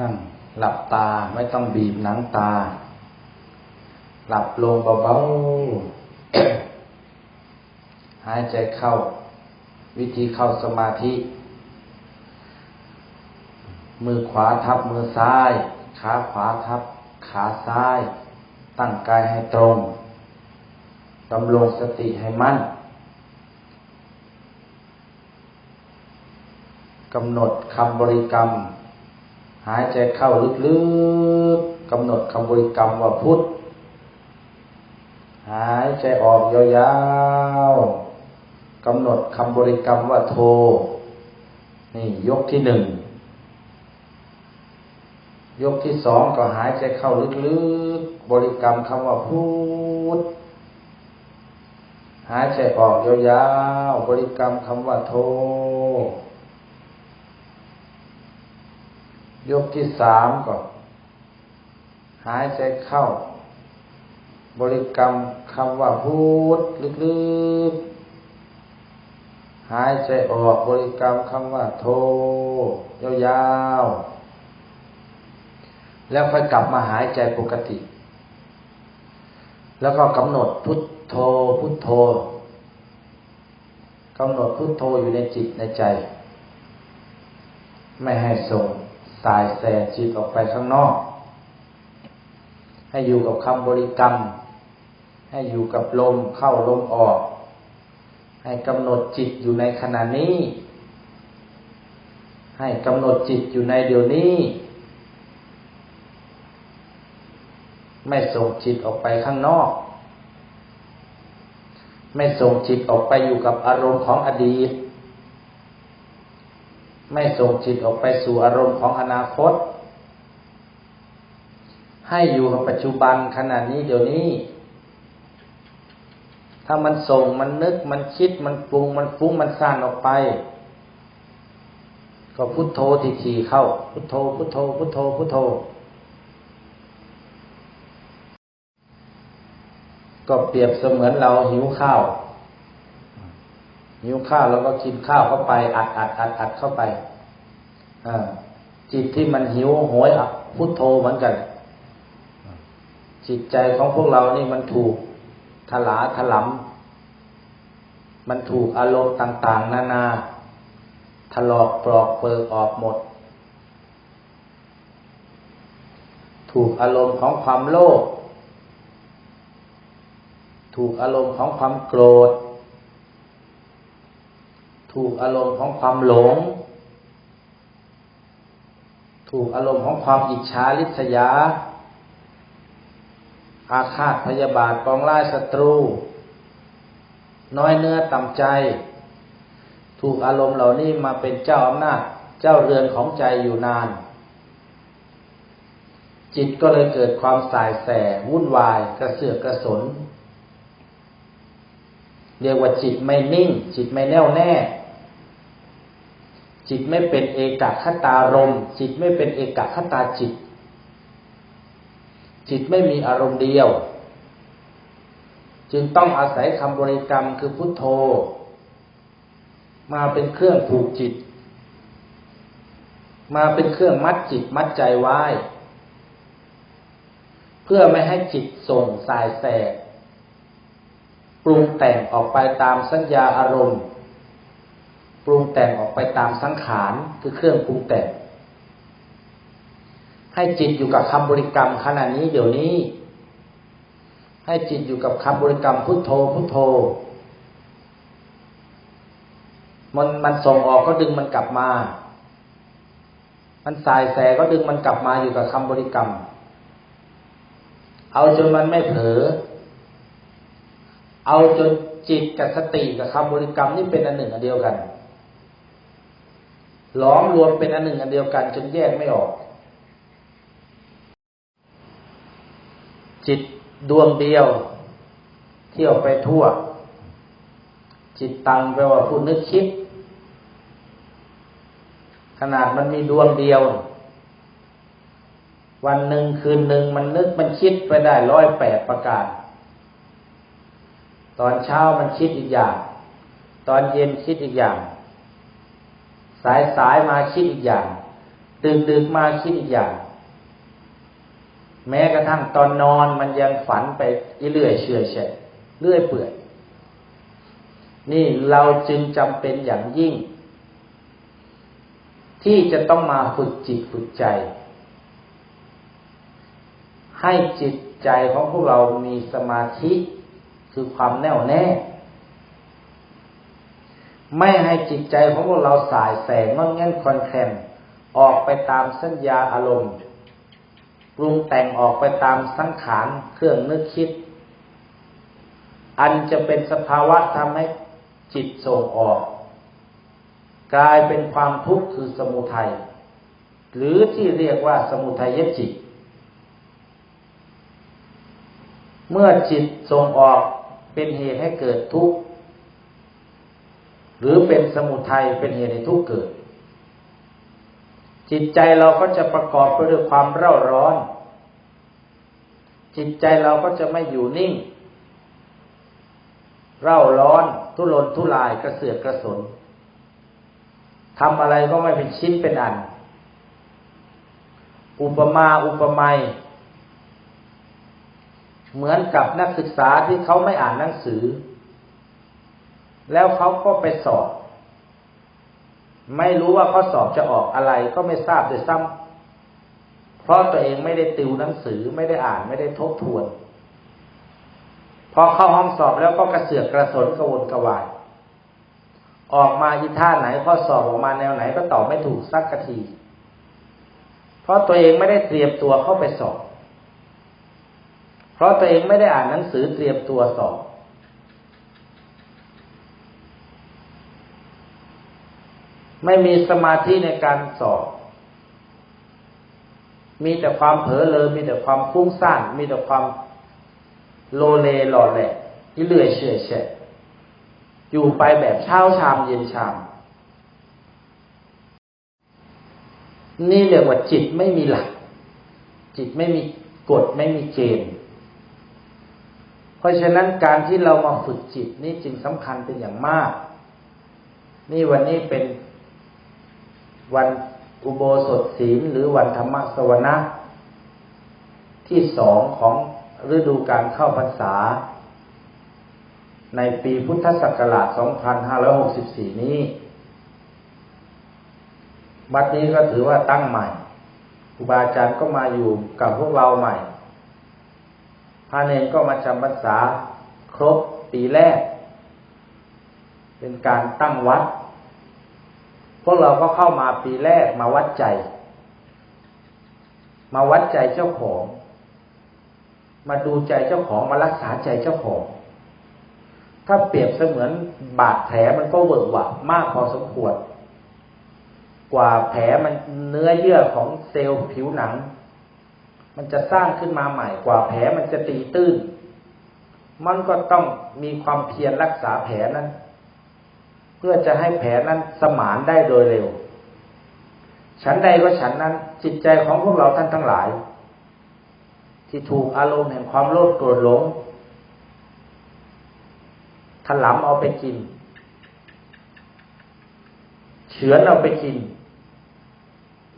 นั่งหลับตาไม่ต้องบีบหนังตา หลับลงเบาๆหายใจเข้า วิธีเข้าสมาธิ มือขวาทับมือซ้าย ขาขวาทับ ขาซ้าย ตั้งกายให้ตรงดำรงสติให้มั่นกำหนดคำบริกรรม หายใจเข้าลึกๆกำหนดคำบริกรรมว่าพุทธหายใจออกยาวๆกำหนดคำบริกรรมว่าโท นี่ยกที่หนึ่ง ยกที่สองก็หายใจเข้าลึกๆ บริกรรมคำว่าพุทธหายใจออกยาวๆ บริกรรมคำว่าโท ยกที่สามก็หายใจเข้า บริกรรมคำว่าพูดลึกๆ หายใจออกบริกรรมคำว่าโทยาวๆ แล้วค่อยกลับมาหายใจปกติ แล้วก็กำหนดพุทโธพุทโธกำหนดพุทโธอยู่ในจิตในใจ ไม่ให้ส่ง สายแสจิตออกไปข้างนอก ให้อยู่กับคำบริกรรม ให้อยู่กับลมเข้าลมออก ให้กำหนดจิตอยู่ในขณะนี้ ให้กำหนดจิตอยู่ในเดี๋ยวนี้ ไม่ส่งจิตออกไปข้างนอก ไม่ส่งจิตออกไปอยู่กับอารมณ์ของอดีต ไม่ส่งจิตออกไปสู่อารมณ์ของอนาคต ให้อยู่กับปัจจุบันขณะนี้เดี๋ยวนี้ ถ้ามันส่งมันนึกมันคิดมันปรุงมันฟุ้งมันสร้างออกไป ก็พุทโธทีๆเข้า พุทโธพุทโธพุทโธพุทโธก็เปรียบเสมือนเราหิวข้าว หิวข้าวแล้วก็กินข้าวเข้าไป อัดอัดอัดอัดเข้าไปจิตที่มันหิวโหยอัพุทโธเหมือนกันจิตใจของพวกเรานี่มันถูกถลาถลำมันถูกอารมณ์ต่าง ๆ นานาถลอกปลอกเปิกออกหมด ถูกอารมณ์ของความโลภถูกอารมณ์ของความโกรธ ถูกอารมณ์ของความหลง ถูกอารมณ์ของความอิจฉาริษยา อาฆาตพยาบาทปองร้ายศัตรู น้อยเนื้อต่ำใจ ถูกอารมณ์เหล่านี้มาเป็นเจ้าอำนาจ เจ้าเรือนของใจอยู่นาน จิตก็เลยเกิดความสายแสวุ่นวายกระเสือกกระสนเรียกว่าจิตไม่นิ่ง จิตไม่แน่วแน่ จิตไม่เป็นเอกคตารม จิตไม่เป็นเอกคตาจิต จิตไม่มีอารมณ์เดียว จึงต้องอาศัยคำบริกรรมคือพุทโธ มาเป็นเครื่องผูกจิต มาเป็นเครื่องมัดจิตมัดใจไว้ เพื่อไม่ให้จิตส่งสายแสปรุงแต่งออกไปตามสัญญาอารมณ์ ปรุงแต่งออกไปตามสังขารคือเครื่องปรุงแต่ง ให้จิตอยู่กับคำบริกรรมขณะนี้เดี๋ยวนี้ ให้จิตอยู่กับคำบริกรรมพุทโธพุทโธ มันมันส่งออกก็ดึงมันกลับมา มันสายแสก็ดึงมันกลับมาอยู่กับคำบริกรรม เอาจนมันไม่เผลอ เอาจนจิตกับสติกับคำบริกรรมนี่เป็นอันหนึ่งอันเดียวกัน ล้อมรวมเป็นอันหนึ่งอันเดียวกันจนแยกไม่ออก จิตดวงเดียว เที่ยวไปทั่ว จิตตังแปลว่าผู้นึกคิด ขนาดมันมีดวงเดียว วันหนึ่งคืนหนึ่งมันนึกมันคิดไปได้ร้อยแปดประการ ตอนเช้ามันคิดอีกอย่าง ตอนเย็นคิดอีกอย่าง สายสายมาคิดอีกอย่างตื่นดึกมาคิดอีกอย่าง แม้กระทั่งตอนนอนมันยังฝันไปเรื่อยเฉอเฉยเรื่อยเปื่อยนี่เราจึงจำเป็นอย่างยิ่ง ที่จะต้องมาฝึกจิตฝึกใจ ให้จิตใจของพวกเรามีสมาธิคือความแน่วแน่ ไม่ให้จิตใจของพวกเราสายแสงงอนแง่นคอนแคลนออกไปตามสัญญาอารมณ์ปรุงแต่งออกไปตามสังขารเครื่องนึกคิด อันจะเป็นสภาวะทำให้จิตส่งออก กลายเป็นความทุกข์คือสมุทัยหรือที่เรียกว่าสมุทัยจิต เมื่อจิตส่งออกเป็นเหตุให้เกิดทุกข์ หรือเป็นสมุทัยเป็นเหตุให้ทุกข์เกิด จิตใจเราก็จะประกอบไปด้วยความเร่าร้อน จิตใจเราก็จะไม่อยู่นิ่ง เร่าร้อนทุรนทุรายกระเสือกกระสนทำอะไรก็ไม่เป็นชิ้นเป็นอัน อุปมาอุปไมยเหมือนกับนักศึกษาที่เขาไม่อ่านหนังสือ แล้วเขาก็ไปสอบ ไม่รู้ว่าข้อสอบจะออกอะไรก็ไม่ทราบเลยซ้ำเพราะตัวเองไม่ได้ติวหนังสือไม่ได้อ่านไม่ได้ทบทวน พอเข้าห้องสอบแล้วก็กระเสือกกระสนกระวนกระวาย ออกมาอีท่าไหนข้อสอบออกมาแนวไหนก็ตอบไม่ถูกสักกะที เพราะตัวเองไม่ได้เตรียมตัวเข้าไปสอบ เพราะตัวเองไม่ได้อ่านหนังสือเตรียมตัวสอบ ไม่มีสมาธิในการสอบ มีแต่ความเผลอเลยมีแต่ความฟุ้งซ่าน มีแต่ความโลเลหล่อแหละที่เลื่อยเฉยเฉยอยู่ไปแบบเช้าชามเย็นชาม นี่เรียกว่าจิตไม่มีหลัก จิตไม่มีกฎไม่มีเกณฑ์ เพราะฉะนั้นการที่เรามาฝึกจิตนี่จึงสำคัญเป็นอย่างมาก นี่วันนี้เป็น วันอุโบสถศีลหรือวันธรรมสวนะที่สองของฤดูการเข้าพรรษา ในปีพุทธศักราช 2564 นี้บัดนี้ก็ถือว่าตั้งใหม่ครูบาอาจารย์ก็มาอยู่กับพวกเราใหม่พระเนรก็มาจำพรรษาครบปีแรก เป็นการตั้งวัด พวกเราก็เข้ามาปีแรกมาวัดใจ มาวัดใจเจ้าของ มาดูใจเจ้าของมารักษาใจเจ้าของ ถ้าเปรียบเสมือนบาดแผลมันก็เวิร์กหวามากพอสมควรกว่าแผลมันเนื้อเยื่อของเซลล์ผิวหนัง มันจะสร้างขึ้นมาใหม่กว่าแผลมันจะตีตื้น มันก็ต้องมีความเพียรรักษาแผลนั้น พื่อจะให้แผลนั้นสมานได้โดยเร็ว ฉันใดก็ฉันนั้นจิตใจของพวกเราท่านทั้งหลาย ที่ถูกอารมณ์แห่งความโลภโกรธหลงถลำเอาไปกิน เฉือนเอาไปกิน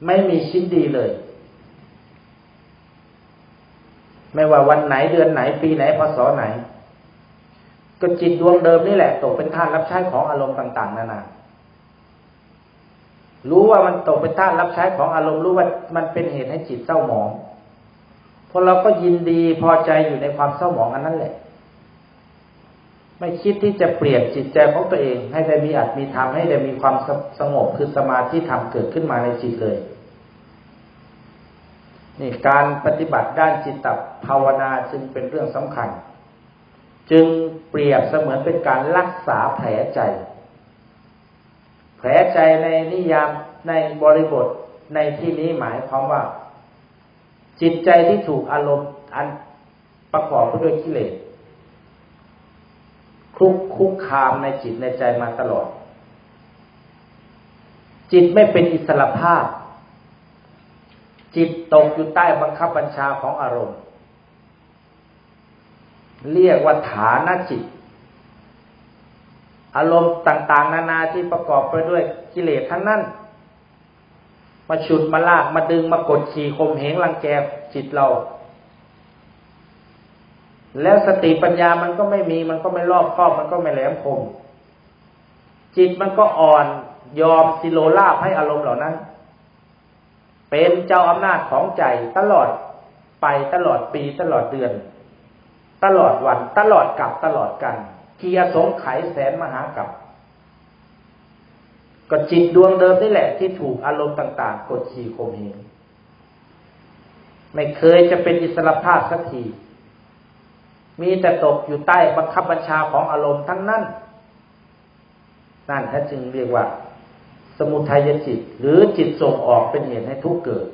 ไม่มีชิ้นดีเลย ไม่ว่าวันไหนเดือนไหนปีไหนพศไหน ก็จิตดวงเดิมนี่แหละตกเป็นท่านรับใช้ของอารมณ์ต่าง ๆนานารู้ว่ามันตกเป็นท่านรับใช้ของอารมณ์รู้ว่ามันเป็นเหตุให้จิตเศร้าหมองพอเราก็ยินดีพอใจอยู่ในความเศร้าหมองอันนั้นแหละ ไม่คิดที่จะเปลี่ยนจิตใจของตัวเอง ให้ได้มีอัตมีธรรมให้ได้มีความสงบคือสมาธิธรรมเกิดขึ้นมาในจิตเลยนี่การปฏิบัติด้านจิตตภาวนาจึงเป็นเรื่องสำคัญ จึงเปรียบเสมือนเป็นการรักษาแผลใจ แผลใจในนิยามในบริบทในที่นี้หมายความว่า จิตใจที่ถูกอารมณ์อันประกอบไปด้วยกิเลสคุกคุกคามในจิตในใจมาตลอด จิตไม่เป็นอิสระภาพ จิตตกอยู่ใต้บังคับบัญชาของอารมณ์ เรียกว่าฐานจิต อารมณ์ต่างๆ นานาที่ประกอบไปด้วยกิเลสทั้งนั้น มาฉุดมาลากมาดึงมากดขี่ข่มเหงรังแกจิตเรา แล้วสติปัญญามันก็ไม่มี มันก็ไม่รอบคอบมันก็ไม่แหลมคม จิตมันก็อ่อนยอมสิโลลาบให้อารมณ์เหล่านั้น เป็นเจ้าอำนาจของใจตลอดไปตลอดปีตลอดเดือน ตลอดวัน ตลอดกับตลอดกันเกียรสงไขแสนมหากับก็จิตดวงเดิมนี่แหละที่ถูกอารมณ์ต่างๆ กดขี่ข่มเหงไม่เคยจะเป็นอิสระภาพสักที มีแต่ตกอยู่ใต้บังคับบัญชาของอารมณ์ทั้งนั้น นั่นแท้จึงเรียกว่า สมุทัยจิต หรือจิตส่งออกเป็นเหตุให้ทุกข์เกิด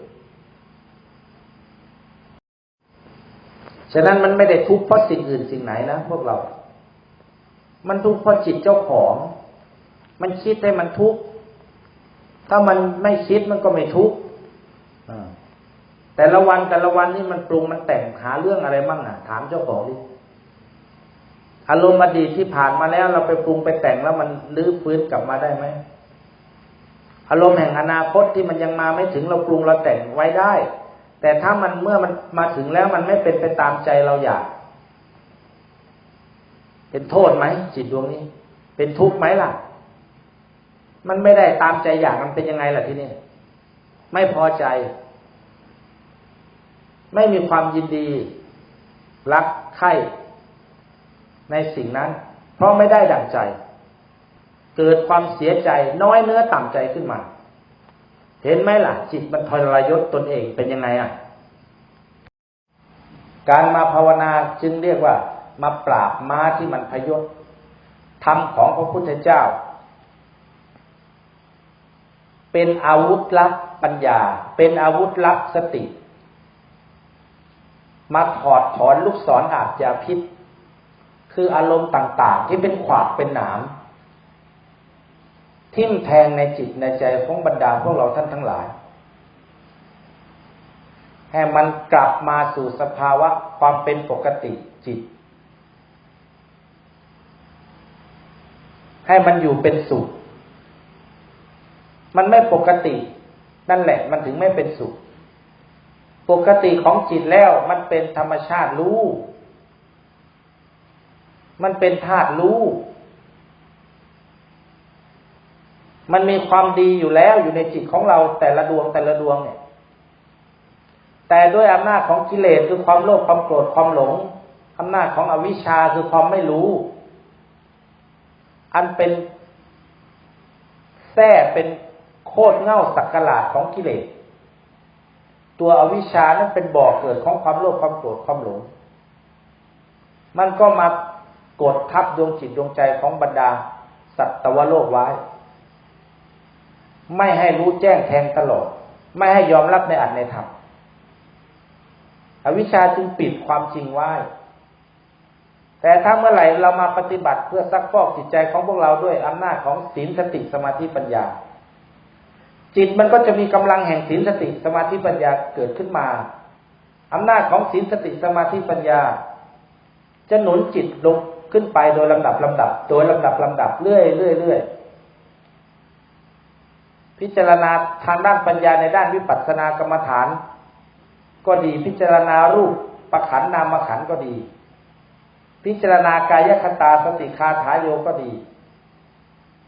ฉะนั้นมันไม่ได้ทุกข์เพราะสิ่งอื่นสิ่งไหนนะพวกเรา มันทุกข์เพราะจิตเจ้าของ มันคิดให้มันทุกข์ ถ้ามันไม่คิดมันก็ไม่ทุกข์แต่ละวันแต่ละวันนี่มันปรุงมันแต่งหาเรื่องอะไรมั่งอะ ถามเจ้าของดิอารมณ์อดีตที่ผ่านมาแล้ว เราไปปรุงไปแต่งแล้วมันลื้อฟื้นกลับมาได้ไหมอารมณ์แห่งอนาคตที่มันยังมาไม่ถึงเราปรุงเราแต่งไว้ได้ แต่ถ้ามันเมื่อมันมาถึงแล้วมันไม่เป็นไปตามใจเราอยาก เป็นโทษไหมจิตดวงนี้ เป็นทุกข์ไหมล่ะ มันไม่ได้ตามใจอยากมันเป็นยังไงล่ะที่นี่ไม่พอใจ ไม่มีความยินดี รักใคร่ในสิ่งนั้น เพราะไม่ได้ดั่งใจ เกิดความเสียใจน้อยเนื้อต่ำใจขึ้นมา เห็นไหมล่ะ จิตมันทรยศตนเองเป็นยังไงอะ การมาภาวนาจึงเรียกว่า มาปราบม้าที่มันพยศธรรมของพระพุทธเจ้า เป็นอาวุธลับปัญญา เป็นอาวุธลับสติ มาถอดถอนลูกศรอาจจะพิษ คืออารมณ์ต่าง ๆ ที่เป็นขวากเป็นหนาม ทิ่มแทงในจิตในใจของบรรดาพวกเราท่านทั้งหลาย ให้มันกลับมาสู่สภาวะความเป็นปกติจิต ให้มันอยู่เป็นสุข มันไม่ปกติ นั่นแหละมันถึงไม่เป็นสุข ปกติของจิตแล้วมันเป็นธรรมชาติรู้ มันเป็นธาตุรู้ มันมีความดีอยู่แล้วอยู่ในจิตของเราแต่ละดวงแต่ละดวงเนี่ย แต่ด้วยอำนาจของกิเลสคือความโลภความโกรธความหลงอำนาจของอวิชชาคือความไม่รู้ อันเป็นแท้เป็นโคตรเง่าสักกลาดของกิเลส ตัวอวิชชานั้นเป็นบ่อเกิดของความโลภความโกรธความหลง มันก็มากดทับดวงจิตดวงใจของบรรดาสัตวโลกไว้ ไม่ให้รู้แจ้งแทงตลอด ไม่ให้ยอมรับในอัตในธรรมอวิชชาจึงปิดความจริงไว้ แต่ถ้าเมื่อไหร่เรามาปฏิบัติเพื่อซักฟอกจิตใจของพวกเราด้วยอำนาจของศีลสติสมาธิปัญญา จิตมันก็จะมีกำลังแห่งศีลสติสมาธิปัญญาเกิดขึ้นมาอำนาจของศีลสติสมาธิปัญญา จะหนุนจิตลงขึ้นไปโดยลำดับลำดับ โดยลำดับลำดับเรื่อยเรื่อยเรื่อย พิจารณาทางด้านปัญญาในด้านวิปัสสนากรรมฐาน ก็ดีพิจารณารูปประขันนามขันก็ดี พิจารณากายคตาสติคาถาโยก็ดี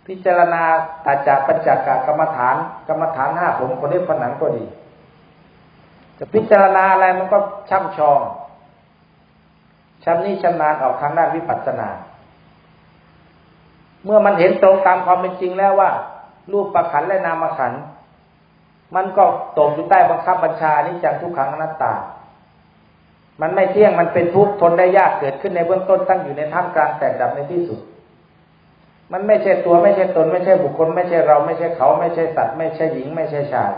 พิจารณาตาจากปัญจกกรรมฐาน กรรมฐานห้าผมคนเล็บผนังก็ดี จะพิจารณาอะไรมันก็ช่ำชองชำนี้ชำนาญออกทางด้านวิปัสสนา เมื่อมันเห็นตรงตามความเป็นจริงแล้วว่า รูปประขันและนามขัน มันก็ตกอยู่ใต้บังคับบัญชานิจังทุกขังอนัตตา มันไม่เที่ยงมันเป็นทุกข์ทนได้ยากเกิดขึ้นในเบื้องต้นตั้งอยู่ในท่ามกลางแตกดับในที่สุด มันไม่ใช่ตัวไม่ใช่ตน ไม่ใช่บุคคล ไม่ใช่เราไม่ใช่เขา ไม่ใช่สัตว์ ไม่ใช่หญิง ไม่ใช่ชาย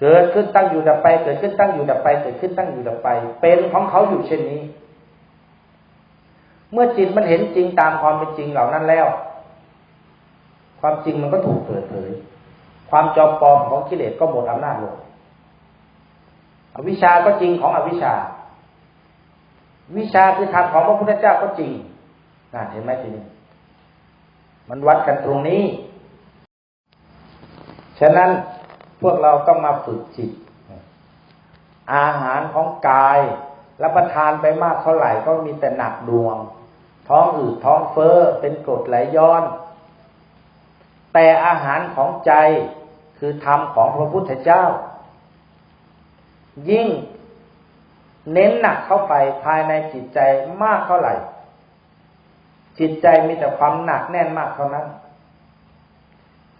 เกิดขึ้นตั้งอยู่ดับไป เกิดขึ้นตั้งอยู่ดับไป เกิดขึ้นตั้งอยู่ดับไป เป็นของเขาอยู่เช่นนี้ เมื่อจิตมันเห็นจริงตามความเป็นจริงเหล่านั้นแล้ว ความจริงมันก็ถูกเปิดเผย ความจอมปลอมของกิเลสก็หมดอำนาจลงอวิชาก็จริงของอวิชา วิชาคือธรรมของพระพุทธเจ้าก็จริงน่าเห็นไหมทีนี้มันวัดกันตรงนี้ ฉะนั้นพวกเราต้องมาฝึกจิต อาหารของกายรับประทานไปมากเท่าไหร่ก็มีแต่หนักดวง ท้องอืดท้องเฟ้อเป็นกรดไหลย้อน แต่อาหารของใจคือธรรมของพระพุทธเจ้า ยิ่งเน้นหนักเข้าไปภายในจิตใจมากเท่าไหร่ จิตใจมีแต่ความหนักแน่นมากเท่านั้น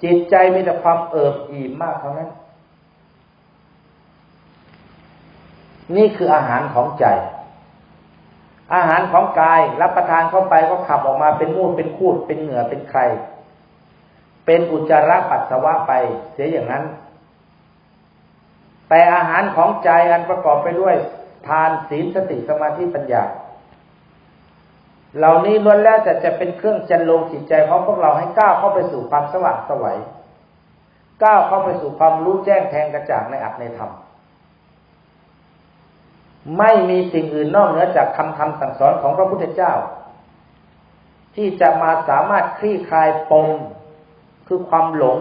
จิตใจมีแต่ความเอิบอิ่มมากเท่านั้น นี่คืออาหารของใจ อาหารของกายรับประทานเข้าไปก็ขับออกมาเป็นมูดเป็นคูดเป็นเหงื่อเป็นใคร เป็นอุจจาระปัสสาวะไปเสียอย่างนั้น แต่อาหารของใจอันประกอบไปด้วย ทานศีลสติสมาธิปัญญา เหล่านี้ล้วนแล้วแต่จะเป็นเครื่องจันลงจิตใจของพวกเราให้ก้าวเข้าไปสู่ความสว่างสวัยก้าวเข้าไปสู่ความรู้แจ้งแทงกระจ่างในอัตในธรรมไม่มีสิ่งอื่นนอกเหนือจากคำธรรมสั่งสอนของพระพุทธเจ้า ที่จะมาสามารถคลี่คลายปม คือความหลง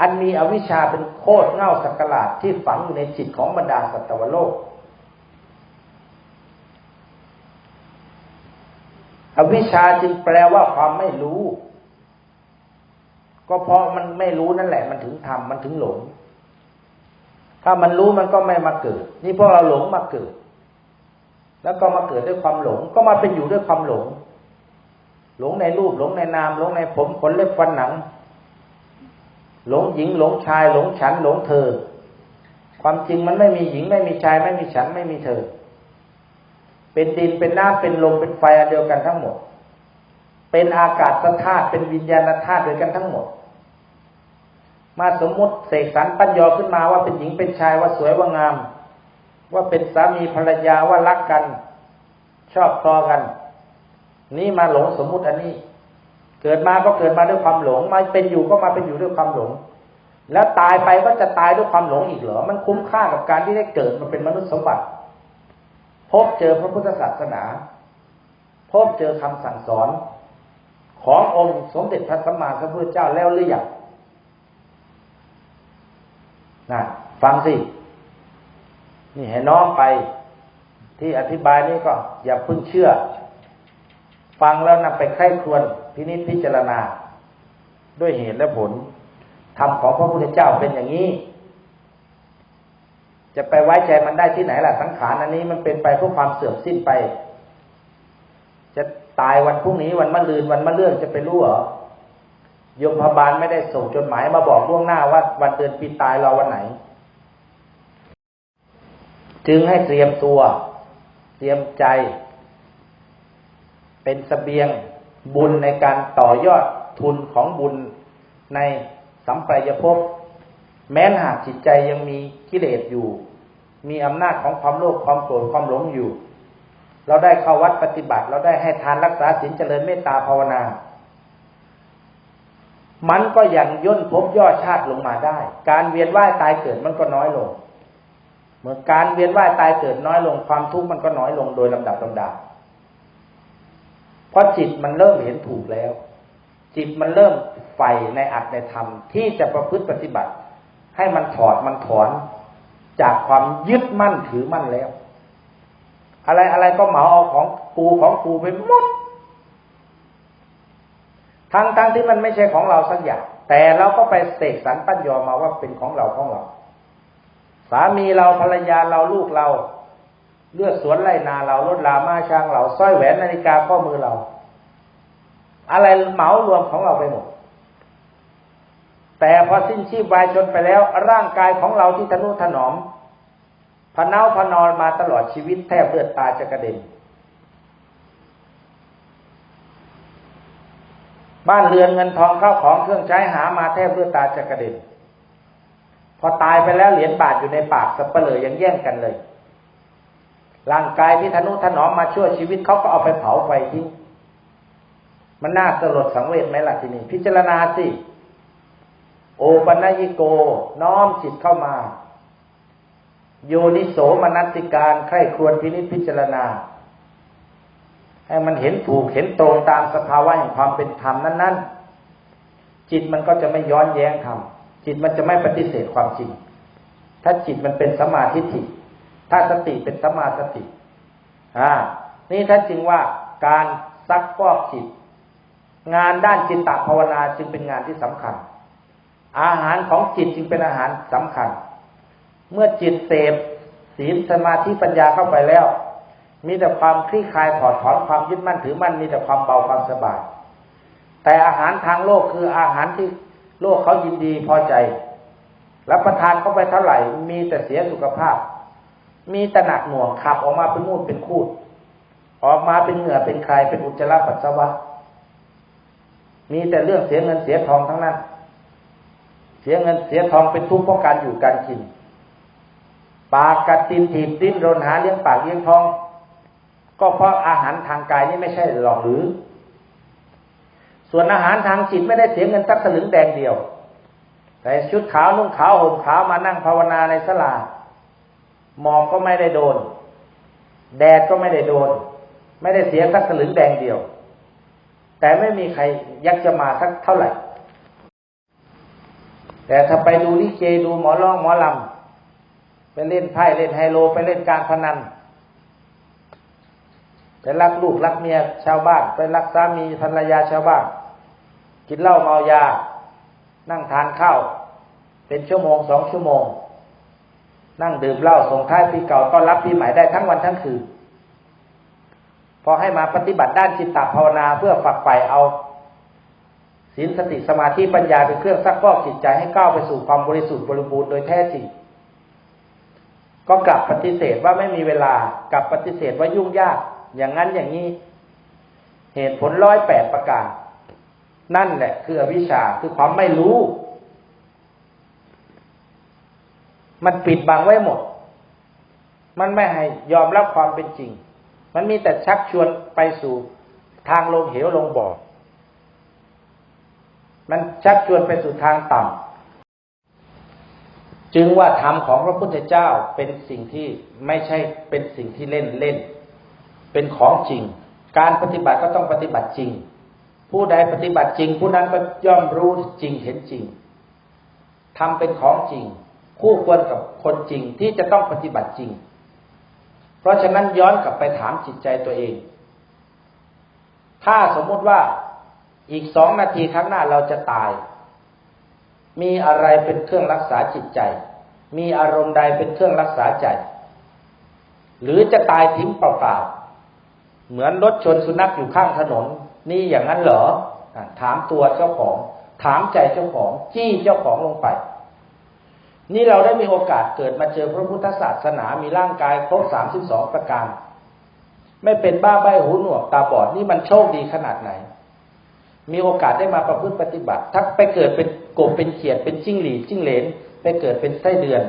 อันมีอวิชชาเป็นโคตรเง่าสักหลาดที่ฝังอยู่ในจิตของบรรดาสัตวโลก อวิชชาจึงแปลว่าความไม่รู้ ก็เพราะมันไม่รู้นั่นแหละ มันถึงทำมันถึงหลง ถ้ามันรู้มันก็ไม่มาเกิด นี่พวกเราหลงมาเกิด แล้วก็มาเกิดด้วยความหลง ก็มาเป็นอยู่ด้วยความหลง หลงในรูปหลงในนามหลงในผมขนเล็บฟันหนัง หลงหญิงหลงชายหลงฉันหลงเธอ ความจริงมันไม่มีหญิงไม่มีชายไม่มีฉันไม่มีเธอ เป็นดินเป็นน้ำเป็นลมเป็นไฟอันเดียวกันทั้งหมด เป็นอากาศธาตุเป็นวิญญาณธาตุด้วยกันทั้งหมด มาสมมุติเสกสรรปัญญอขึ้นมาว่าเป็นหญิงเป็นชายว่าสวยว่างาม ว่าเป็นสามีภรรยาว่ารักกัน ชอบคลอกัน นี่มาหลงสมมุติอันนี้ เกิดมาก็เกิดมาด้วยความหลง มาเป็นอยู่ก็มาเป็นอยู่ด้วยความหลง แล้วตายไปก็จะตายด้วยความหลงอีกเหรอ มันคุ้มค่ากับการที่ได้เกิดมาเป็นมนุษย์สมบัติ พบเจอพระพุทธศาสนา พบเจอคำสั่งสอน ขององค์สมเด็จพระสัมมาสัมพุทธเจ้าแล้วหรือยังนะฟังสิ นี่ให้น้องไปที่อธิบายนี้ก็อย่าเพิ่งเชื่อ ฟังแล้วนำไปไข้ครวนพินิจพิจารณา ด้วยเหตุและผลธรรมของพระพุทธเจ้าเป็นอย่างนี้ จะไปไว้ใจมันได้ที่ไหนล่ะสังขารอันนี้มันเป็นไปเพื่อความเสื่อมสิ้นไป จะตายวันพรุ่งนี้วันมะรืนวันมะเรื่องจะไปรู้เหรอยมพบาลไม่ได้ส่งจดหมายมาบอกล่วงหน้าว่าวันเดือนปีตายเราวันไหน จึงให้เตรียมตัว เตรียมใจ เป็นสเสบียงบุญในการต่อยอดทุนของบุญในสัมปรายภพแม้หากจิตใจยังมีกิเลสอยู่ มีอำนาจของความโลภความโกรธความหลงอยู่ เราได้เข้าวัดปฏิบัติ เราได้ให้ทานรักษาศีลเจริญเมตตาภาวนา มันก็ยังย่นภพย่อชาติลงมาได้ การเวียนว่ายตายเกิดมันก็น้อยลง เมื่อการเวียนว่ายตายเกิดน้อยลงความทุกข์มันก็น้อยลงโดยลำดับลำดับ เพราะจิตมันเริ่มเห็นถูกแล้ว จิตมันเริ่มใฝ่ในอัตในธรรม ที่จะประพฤติปฏิบัติ ให้มันถอดมันถอนจากความยึดมั่นถือมั่นแล้ว อะไรอะไรก็เหมาเอาของกูของกูไปหมดทั้งทั้งที่มันไม่ใช่ของเราสักอย่าง แต่เราก็ไปเสกสรรปั้นยอมาว่าเป็นของเราของเรา สามีเราภรรยาเราลูกเรา เลือดสวนไรนาเรารถลามาช้างเราสร้อยแหวนนาฬิกาข้อมือเรา อะไรเหมารวมของเราไปหมด แต่พอสิ้นชีพวายชนไปแล้ว ร่างกายของเราที่ทนุถนอมพเนาพนอนมาตลอดชีวิตแทบเลือดตาจะกระเด็น บ้านเรือนเงินทองเข้าของเครื่องใช้หามาแทบเลือดตาจะกระเด็น พอตายไปแล้วเหรียญบาทอยู่ในปากสับเปลือยังแย่งกันเลย ร่างกายที่ทนุถนอมมาช่วยชีวิตเขาก็เอาไปเผาไฟทิ้งมันน่าสลดสังเวชไหมล่ะทีนี้พิจารณาสิโอปัญญิโก น้อมจิตเข้ามา โยนิโสมนัสิการใคร่ควญพินิจพิจารณา ให้มันเห็นถูกเห็นตรงตามสภาวะแห่งความเป็นธรรมนั้นจิตมันก็จะไม่ย้อนแย้งธรรมจิตมันจะไม่ปฏิเสธความจริง ถ้าจิตมันเป็นสมาธิฐิ ถ้าสติเป็นสมาสติอ่านี่ท่านจึงว่าการซักฟอกจิต งานด้านจิตตภาวนาจึงเป็นงานที่สำคัญ อาหารของจิตจึงเป็นอาหารสำคัญ เมื่อจิตเสพศีลสมาธิปัญญาเข้าไปแล้ว มีแต่ความคลี่คลายถอดถอนความยึดมั่นถือมั่นมีแต่ความเบาความสบายแต่อาหารทางโลกคืออาหารที่โลกเขายินดีพอใจรับประทานเข้าไปเท่าไหร่ มีแต่เสียสุขภาพ มีต่หนักหน่วงขับออกมาเป็นมูดเป็นคูด ออกมาเป็นเหงื่อเป็นใครเป็นอุจจาระปัสสาวะ มีแต่เรื่องเสียเงินเสียทองทั้งนั้น เสียเงินเสียทองเป็นทุกข์เพราะการอยู่การกิน ปากกัดตินถีบดิ้นรนหาเลี้ยงปากเลี้ยงท้อง ก็เพราะอาหารทางกายนี่ไม่ใช่หรอกหรือ ส่วนอาหารทางจิตไม่ได้เสียเงินสักสลึงแดงเดียวแต่ชุดขาวนุ่งขาวห่มขาวมานั่งภาวนาในสลา หมอกก็ไม่ได้โดน แดดก็ไม่ได้โดน ไม่ได้เสียสักสลึงแดงเดียว แต่ไม่มีใครยักจะมาสักเท่าไหร่ แต่ถ้าไปดูลิเกดูหมอร้องหมอลำไปเล่นไพ่เล่นไฮโลไปเล่นการพนันไปรักลูกรักเมียชาวบ้าน ไปรักสามีภรรยาชาวบ้าน กินเหล้าเมายา นั่งทานข้าว เป็นชั่วโมงสองชั่วโมง นั่งดื่มเหล้าส่งท้ายปีเก่าก็รับปีใหม่ได้ทั้งวันทั้งคืนพอให้มาปฏิบัติด้านจิตตภาวนาเพื่อฝักใฝ่เอาศีลสติสมาธิปัญญาเป็นเครื่องซักฟอกจิตใจให้ก้าวไปสู่ความบริสุทธิ์บริบูรณ์โดยแท้จริงก็กลับปฏิเสธว่าไม่มีเวลากลับปฏิเสธว่ายุ่งยาก อย่างนั้นอย่างนี้ เหตุผลร้อยแปดประการ นั่นแหละคืออวิชชาคือความไม่รู้ มันปิดบังไว้หมด มันไม่ให้ยอมรับความเป็นจริง มันมีแต่ชักชวนไปสู่ทางลงเหวลงบ่อ มันชักชวนไปสู่ทางต่ำ จึงว่าธรรมของพระพุทธเจ้าเป็นสิ่งที่ไม่ใช่เป็นสิ่งที่เล่นเล่น เป็นของจริง การปฏิบัติก็ต้องปฏิบัติจริง ผู้ใดปฏิบัติจริง ผู้นั้นก็ย่อมรู้จริงเห็นจริงทำเป็นของจริง คู่ควรกับคนจริงที่จะต้องปฏิบัติจริง เพราะฉะนั้นย้อนกลับไปถามจิตใจตัวเอง ถ้าสมมุติว่าอีกสองนาทีข้างหน้าเราจะตาย มีอะไรเป็นเครื่องรักษาจิตใจ มีอารมณ์ใดเป็นเครื่องรักษาใจ หรือจะตายทิ้งเปล่าๆ เหมือนรถชนสุนัขอยู่ข้างถนน นี่อย่างนั้นเหรอ ถามตัวเจ้าของ ถามใจเจ้าของ จี้เจ้าของลงไป นี่เราได้มีโอกาสเกิดมาเจอพระพุทธศาสนามีร่างกายครบสามสิบสองประการ ไม่เป็นบ้าใบหูหนวกตาบอดนี่มันโชคดีขนาดไหน มีโอกาสได้มาประพฤติปฏิบัติถ้าไปเกิดเป็นกบเป็นเขียดเป็นจิ้งหรีจิ้งเหลนไปเกิดเป็นไส้เดือน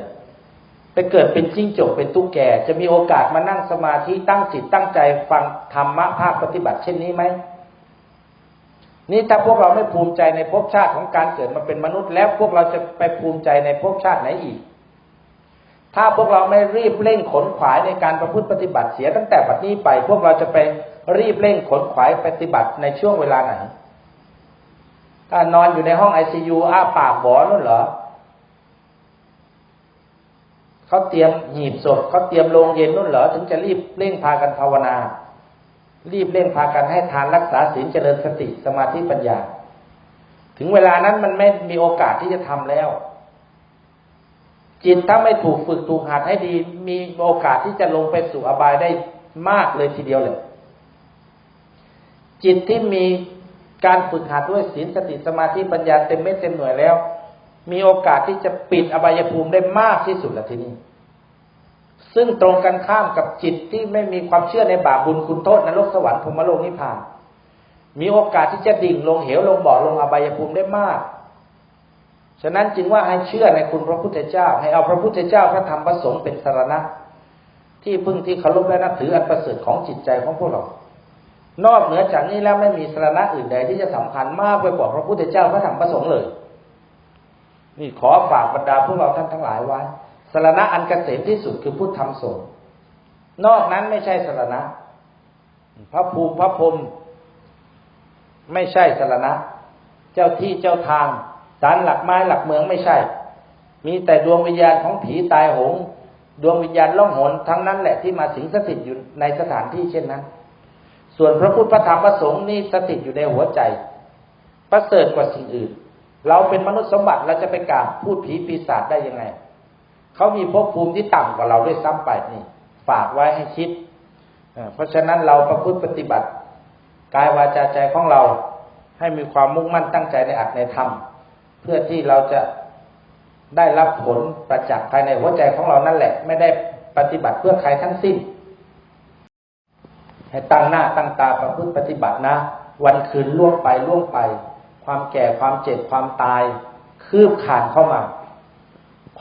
ไปเกิดเป็นจิ้งจกเป็นตุ๊กแก จะมีโอกาสมานั่งสมาธิตั้งจิตตั้งใจฟังธรรมะภาคปฏิบัติเช่นนี้ไหม นี่ถ้าพวกเราไม่ภูมิใจในภพชาติของการเกิดมาเป็นมนุษย์ แล้วพวกเราจะไปภูมิใจในภพชาติไหนอีก ถ้าพวกเราไม่รีบเร่งขนขวายในการประพฤติปฏิบัติเสียตั้งแต่บัดนี้ไป พวกเราจะไปรีบเร่งขนขวายปฏิบัติในช่วงเวลาไหน ถ้านอนอยู่ในห้องไอซียูอ้าปากบอนั่นเหรอเขาเตรียมหีบศพเขาเตรียมโรงเย็นนู่นเหรอถึงจะรีบเร่งพากันภาวนา รีบเร่งพากันให้ทานรักษาศีลเจริญสติสมาธิปัญญา ถึงเวลานั้นมันไม่มีโอกาสที่จะทำแล้ว จิตถ้าไม่ถูกฝึกถูกหัดให้ดี มีโอกาสที่จะลงไปสู่อบายได้มากเลยทีเดียวเลย จิตที่มีการฝึกหัดด้วยศีลสติสมาธิปัญญาเต็มเม็ดเต็มหน่วยแล้ว มีโอกาสที่จะปิดอบายภูมิได้มากที่สุดละทีนี้ ซึ่งตรงกันข้ามกับจิตที่ไม่มีความเชื่อในบาปบุญคุณโทษนรกสวรรค์พรหมโลกนิพพาน มีโอกาสที่จะดิ่งลงเหวลงบ่อลงอบายภูมิได้มาก ฉะนั้นจึงว่าให้เชื่อในคุณพระพุทธเจ้า ให้เอาพระพุทธเจ้าพระธรรมพระสงฆ์เป็นสารณะ ที่พึ่งที่เคารพและนับถืออันประเสริฐของจิตใจของพวกเรา นอกเหนือจากนี้แล้วไม่มีสารณะอื่นใดที่จะสำคัญมากไปกว่าพระพุทธเจ้าพระธรรมพระสงฆ์เลย นี่ขอฝากบรรดาพวกเราท่านทั้งหลายไว้ สารณะอันเกษมที่สุดคือพุทธธรรมสงฆ์นอกนั้นไม่ใช่สารณะ พระภูมิพระพรมไม่ใช่สารณะ เจ้าที่เจ้าทางศาลหลักไม้หลักเมืองไม่ใช่ มีแต่ดวงวิญญาณของผีตายโหง ดวงวิญญาณล่องหนทั้งนั้นแหละที่มาสิงสถิตอยู่ในสถานที่เช่นนั้น ส่วนพระพุทธพระธรรมพระสงฆ์นี่สถิตอยู่ในหัวใจ ประเสริฐกว่าสิ่งอื่น เราเป็นมนุษย์สมบัติเราจะไปกราบพูดผีปีศาจได้ยังไง เขามีภพภูมิที่ต่ำกว่าเราด้วยซ้ำไปนี่ ฝากไว้ให้คิดเอ่อเพราะฉะนั้นเราประพฤติปฏิบัติกายวาจาใจของเราให้มีความมุ่งมั่นตั้งใจในอัตในธรรม เพื่อที่เราจะได้รับผลประจักษ์ภายในหัวใจของเรานั่นแหละ ไม่ได้ปฏิบัติเพื่อใครทั้งสิ้น ให้ตั้งหน้าตั้งตาประพฤติปฏิบัตินะ วันคืนล่วงไปล่วงไป ความแก่ความเจ็บความตาย คืบขานเข้ามา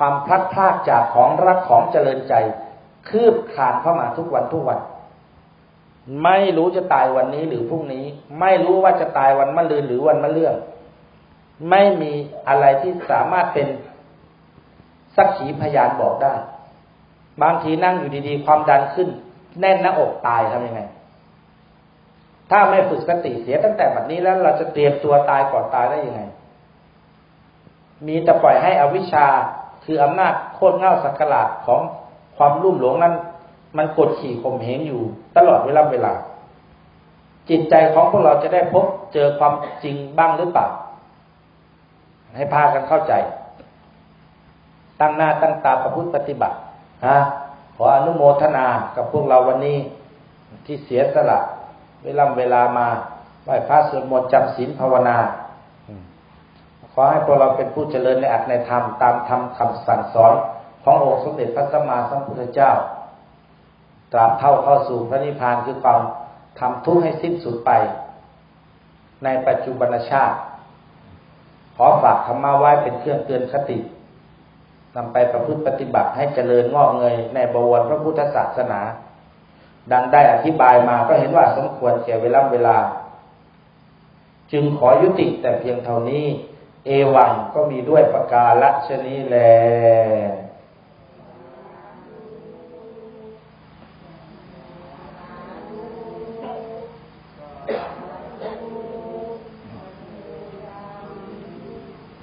ความพลัดพรากจากของรักของเจริญใจ คืบคลานเข้ามาทุกวันทุกวัน ไม่รู้จะตายวันนี้หรือพรุ่งนี้ ไม่รู้ว่าจะตายวันมะรืนหรือวันมะเรื่องไม่มีอะไรที่สามารถเป็นสักขีพยานบอกได้ บางทีนั่งอยู่ดีๆ ความดันขึ้น แน่นหน้าอกตายทำยังไง ถ้าไม่ฝึกสติเสียตั้งแต่บัดนี้แล้วเราจะเตรียมตัวตายก่อนตายได้ยังไง มีแต่ปล่อยให้อวิชชา คืออำนาจโคตรเง่าสักกลาดของความรุ่มหลงนั้น มันกดขี่ข่มเหงอยู่ตลอดเวลาเวลา จิตใจของพวกเราจะได้พบเจอความจริงบ้างหรือเปล่า ให้พากันเข้าใจ ตั้งหน้าตั้งตาประพฤติปฏิบัตินะขออนุโมทนากับพวกเราวันนี้ที่เสียสละเวลาเวลามาไหว้พระสวดมนต์จำศีลภาวนา ขอให้พวกเราเป็นผู้เจริญในอัตในธรรมตามธรรมคำสั่งสอนขององค์สมเด็จพระสัมมาสัมพุทธเจ้า ตราบเท่าเข้าสู่พระนิพพานคือความทำทุกข์ให้สิ้นสุดไป ในปัจจุบันชาติ ขอฝากธรรมะไว้เป็นเครื่องเตือนคตินำไปประพฤติปฏิบัติให้เจริญงอกเงยในบวรพระพุทธศาสนา ดังได้อธิบายมาก็เห็นว่าสมควรแก่เวลาเวลา จึงขอยุติแต่เพียงเท่านี้ เอวังก็มีด้วยประกาศชนี้แล